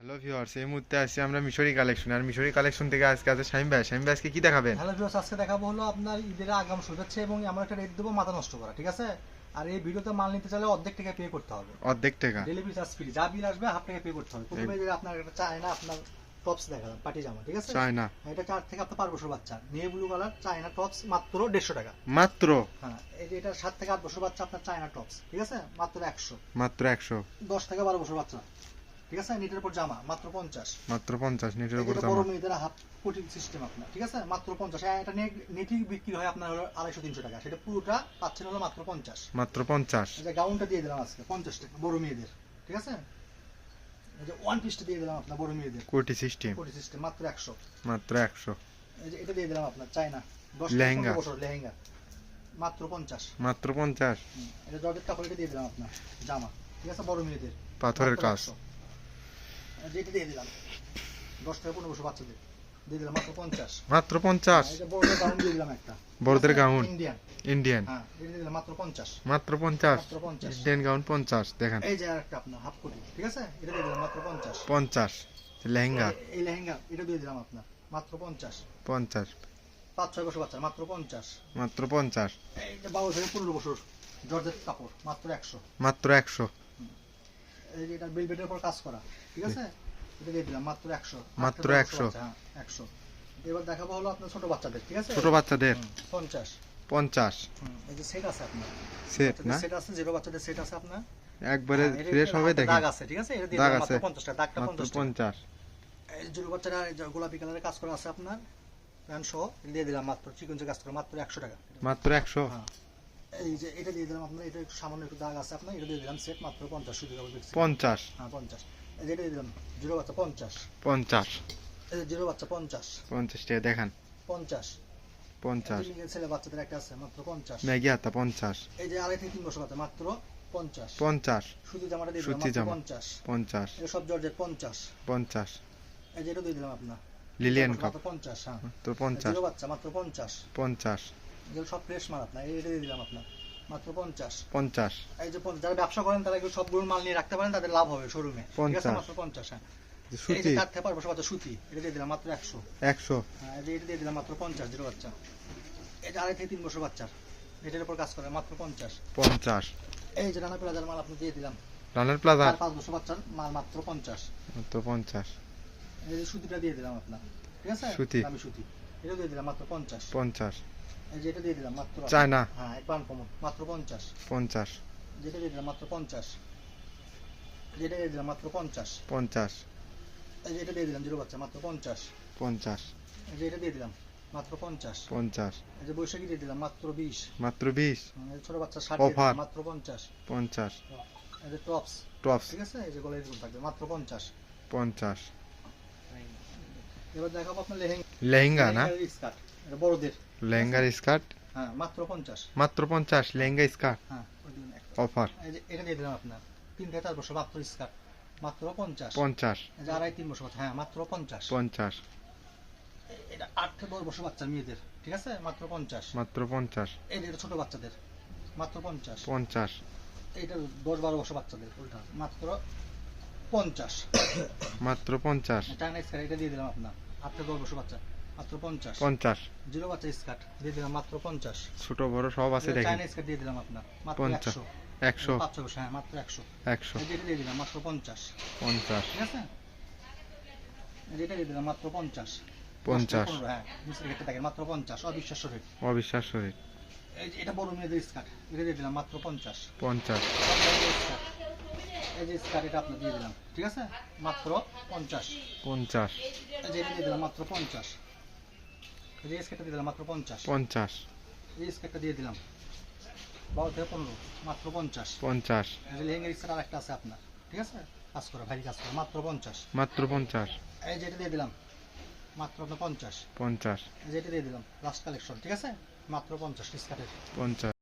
Hello viewers এই মুহূর্তে আছি আমরা মিশরি কালেকশন আর মিশরি কালেকশন থেকে আজকে আছে শামিম ভাই। আজকে কি দেখাবেন? হ্যালো ভিউয়ার্স আজকে দেখাবো হলো আপনার ঈদের আগাম শুভেচ্ছা এবং আমরা একটা রেট দেবো মাথা নষ্ট করা ঠিক আছে? আর এই ভিডিওতে মাল নিতে চাইলে অর্ধেক টাকা পে করতে হবে। অর্ধেক টাকা। ডেলিভারি চার্জ ফ্রি যা বিল আসবে হাফ টাকা পে করতে হবে। প্রথমে যে আপনার একটা আপনার টপস দেখালাম পার্টি জামা ঠিক আছে? না এটা চার থেকে আপনার পাঁচ বছর বাচ্চা। নিয়ে ব্লু কালার চায়না টপস মাত্র দেড়শো টাকা। মাত্র? হ্যাঁ এটা সাত থেকে আট বছর বাচ্চা আপনার চায়না টপস ঠিক আছে? মাত্র একশো। মাত্র একশো। দশ থেকে বারো বছর বাচ্চা। ঠিক আছে? নিটের উপর জামা মাত্র পঞ্চাশ। মাত্র পঞ্চাশ নিটের উপর এটা জামা। বড় মেয়েদের হাফ কোটিং সিস্টেম আপনার ঠিক আছে? মাত্র পঞ্চাশ। এটা নিয়ে নেটি বিক্রি হয় আপনার হলো আড়াইশো তিনশো টাকা। সেটা পুরোটা পাচ্ছেন হলো মাত্র পঞ্চাশ। মাত্র পঞ্চাশ। এই যে গাউনটা দিয়ে দিলাম আজকে পঞ্চাশ টাকা বড় মেয়েদের। ঠিক আছে? এই যে ওয়ান পিসটা দিয়ে দিলাম আপনার বড় মেয়েদের। কোটি সিস্টেম কোটি সিস্টেম মাত্র একশো। মাত্র একশো। এই যে এটা দিয়ে দিলাম আপনার চায়না। দশ লেহেঙ্গা। লেহেঙ্গা বছর লেহেঙ্গা। মাত্র পঞ্চাশ। মাত্র পঞ্চাশ। এটা জর্জেট কাপড় দিয়ে দিলাম আপনার জামা। ঠিক আছে? বড় মেয়েদের। পাথরের কাজ। 100 এই যে এটা দিয়ে দিলাম। দশ থেকে পনেরো বছর বাচ্চাদের। দিয়ে দিলাম মাত্র পঞ্চাশ। মাত্র পঞ্চাশ? এই যে বড়দের গাউন দিয়ে দিলাম একটা। বড়দের গাউন? ইন্ডিয়ান ইন্ডিয়ান হ্যাঁ এটা দিলাম মাত্র পঞ্চাশ। মাত্র পঞ্চাশ? ইন্ডিয়ান গাউন পঞ্চাশ দেখেন। এই যে আরেকটা আপনার হাফ কোটি ঠিক আছে? এটা দিয়ে দিলাম মাত্র পঞ্চাশ। পঞ্চাশ লেহেঙ্গা। এই লেহেঙ্গা এটা দিয়ে দিলাম আপনার মাত্র পঞ্চাশ। পঞ্চাশ। পাঁচ ছয় বছর বাচ্চা মাত্র পঞ্চাশ। মাত্র পঞ্চাশ। এই বারো থেকে পনেরো বছর জর্জেট কাপড় মাত্র একশো। মাত্র একশো। এই যে এটা উপর কাজ করা ঠিক আছে? এটা দিয়ে দিলাম মাত্র একশো। মাত্র আট থেকে দশ 100 হ্যাঁ এবার দেখাবো হলো আপনার ছোট বাচ্চাদের ঠিক আছে? ছোট বাচ্চাদের। হুম, পঞ্চাশ। পঞ্চাশ। হুম, এই যে সেট আছে আপনার। সেট না? সেট আছে জিরো বাচ্চাদের সেট আছে আপনার। একবারে হ্যাঁ, ফ্রেশ হবে দেখেন। দাগ আছে ঠিক আছে? এটা দিয়ে দাগ দিলাম আছে। মাত্র পঞ্চাশ টাকা দাগটা মাত্র পঞ্চাশ টাকা পঞ্চাশ। এই যে জিরো বাচ্চারা গোলাপি কালারের কাজ করা আছে আপনার প্যান্ট সহ এটা দিয়ে দিলাম মাত্র চিকন কাজ করা মাত্র একশো টাকা। মাত্র একশো। হ্যাঁ। এই যে এটা দিয়ে দিলাম আপনার এটা একটু সামান্য একটু দাগ আছে আপনার এটা দিয়ে দিলাম সেট মাত্র পঞ্চাশ শুধু পঞ্চাশ। হ্যাঁ পঞ্চাশ। এটা দিয়ে দিলাম জিরো বাচ্চা পঞ্চাশ। পঞ্চাশ। জিরো বাচ্চা পঞ্চাশ। পঞ্চাশ টাকা দেখান। পঞ্চাশ। পঞ্চাশ। ছেলে বাচ্চাদের একটা আছে মাত্র পঞ্চাশ। ম্যাগি হাতা পঞ্চাশ। এই যে আড়াই থেকে তিন বছর বাচ্চা মাত্র পঞ্চাশ। পঞ্চাশ। শুধু জামাটা দিয়ে সুতি জামা। পঞ্চাশ। পঞ্চাশ। এটা সব জর্জেট পঞ্চাশ। পঞ্চাশ। এই যে এটা দিয়ে দিলাম আপনার। লিলিয়ান কাপ পঞ্চাশ হ্যাঁ। তো পঞ্চাশ। বাচ্চা মাত্র পঞ্চাশ। পঞ্চাশ। এগুলো সব ফ্রেশ মাল আপনার এই- দিয়ে দিলাম আপনার মাত্র পঞ্চাশ। পঞ্চাশ। এই যে পঞ্চাশ যারা ব্যবসা করেন তারা এগুলো সবগুলো মাল নিয়ে রাখতে পারেন তাদের লাভ হবে শোরুমে ঠিক আছে মাত্র পঞ্চাশ হ্যাঁ। সুতি। চার থেকে পাঁচ বাচ্চা সুতি এটা দিয়ে দিলাম মাত্র একশো। একশো। হ্যাঁ এটা দিয়ে দিলাম মাত্র পঞ্চাশ জিরো বাচ্চা। এটা আড়াই থেকে তিন বছর বাচ্চার। এটার উপর কাজ করে মাত্র পঞ্চাশ। পঞ্চাশ। এই যে রানা প্লাজার মাল আপনি দিয়ে দিলাম। রানার প্লাজা পাঁচ বছর বাচ্চার মাল মাত্র পঞ্চাশ। পঞ্চাশ। এই যে সুতিটা দিয়ে দিলাম আপনার ঠিক আছে? সুতি। আমি সুতি। এটা দিয়ে দিলাম মাত্র পঞ্চাশ। পঞ্চাশ। এই যে দিয়ে দিলাম মাত্র চায়না হ্যাঁ এক কমন মাত্র পঞ্চাশ। পঞ্চাশ। যেটা দিয়ে দিলাম মাত্র পঞ্চাশ। যেটা দিয়ে দিলাম মাত্র পঞ্চাশ। পঞ্চাশ। এই দিয়ে দিলাম জিরো বাচ্চা মাত্র পঞ্চাশ। পঞ্চাশ। এই দিয়ে দিলাম মাত্র পঞ্চাশ। পঞ্চাশ। এই যে বৈশাখী দিয়ে দিলাম মাত্র বিশ। মাত্র বিশ। ছোট বাচ্চা ষাট। মাত্র পঞ্চাশ। পঞ্চাশ। এই যে টপস টপস ঠিক আছে? এই যে গলায় এরকম থাকবে মাত্র পঞ্চাশ। পঞ্চাশ। এবার দেখাবো আপনার লেহেঙ্গা। লেহেঙ্গা না? বড়দের। লেহেঙ্গার স্কার্ট? হ্যাঁ মাত্র পঞ্চাশ। মাত্র পঞ্চাশ লেহেঙ্গা স্কার্ট? হ্যাঁ। অফার এটা দিয়ে দিলাম আপনার। তিন থেকে চার বছর মাত্র স্কার্ট। মাত্র পঞ্চাশ। পঞ্চাশ। এই যে আড়াই তিন বছর হ্যাঁ মাত্র পঞ্চাশ। পঞ্চাশ। এ- এটা আট থেকে দশ বছর বাচ্চা মেয়েদের। ঠিক আছে? মাত্র পঞ্চাশ। মাত্র পঞ্চাশ। এই যে এটা ছোট বাচ্চাদের। মাত্র পঞ্চাশ। পঞ্চাশ। এইটা দশ বারো বছর বাচ্চাদের উল্টা। মাত্র পঞ্চাশ। মাত্র পঞ্চাশ। চায়না স্কার্ট এটা দিয়ে দিলাম আপনার। আট থেকে দশ বছর বাচ্চা। মাত্র পঞ্চাশ। পঞ্চাশ। জিরো বাচ্চা স্কার্ট দিয়ে দিলাম মাত্র পঞ্চাশ। ছোট বড় সব আছে দেখেন স্কার্ট দিয়ে দিলাম আপনার মাত্র হ্যাঁ মাত্র দিয়ে দিলাম মাত্র পঞ্চাশ। পঞ্চাশ। ঠিক আছে? দিয়ে দিলাম মাত্র হ্যাঁ নিচের রেটটা দেখেন মাত্র পঞ্চাশ অবিশ্বাস্য রেট অবিশ্বাস্য রেট এটা বড় মেয়েদের স্কার্ট এটা দিয়ে দিলাম মাত্র পঞ্চাশ। পঞ্চাশ। এই যে স্কার্ট এটা আপনার দিয়ে দিলাম ঠিক আছে? মাত্র পঞ্চাশ। পঞ্চাশ। এই যে দিয়ে দিলাম মাত্র পঞ্চাশ। এই যে দিয়ে দিলাম মাত্র পঞ্চাশ। পঞ্চাশ। এই স্কার্টটা দিয়ে দিলাম। বারো থেকে পনেরো মাত্র পঞ্চাশ। পঞ্চাশ। এই যে আর একটা আছে আপনার ঠিক আছে? কাজ করো ভাই কাজ করো মাত্র পঞ্চাশ। মাত্র পঞ্চাশ। এই যে এটা দিয়ে দিলাম মাত্র আপনার পঞ্চাশ। পঞ্চাশ। এই যে এটা দিয়ে দিলাম লাস্ট কালেকশন ঠিক আছে? মাত্র পঞ্চাশ স্কার্টের পঞ্চাশ।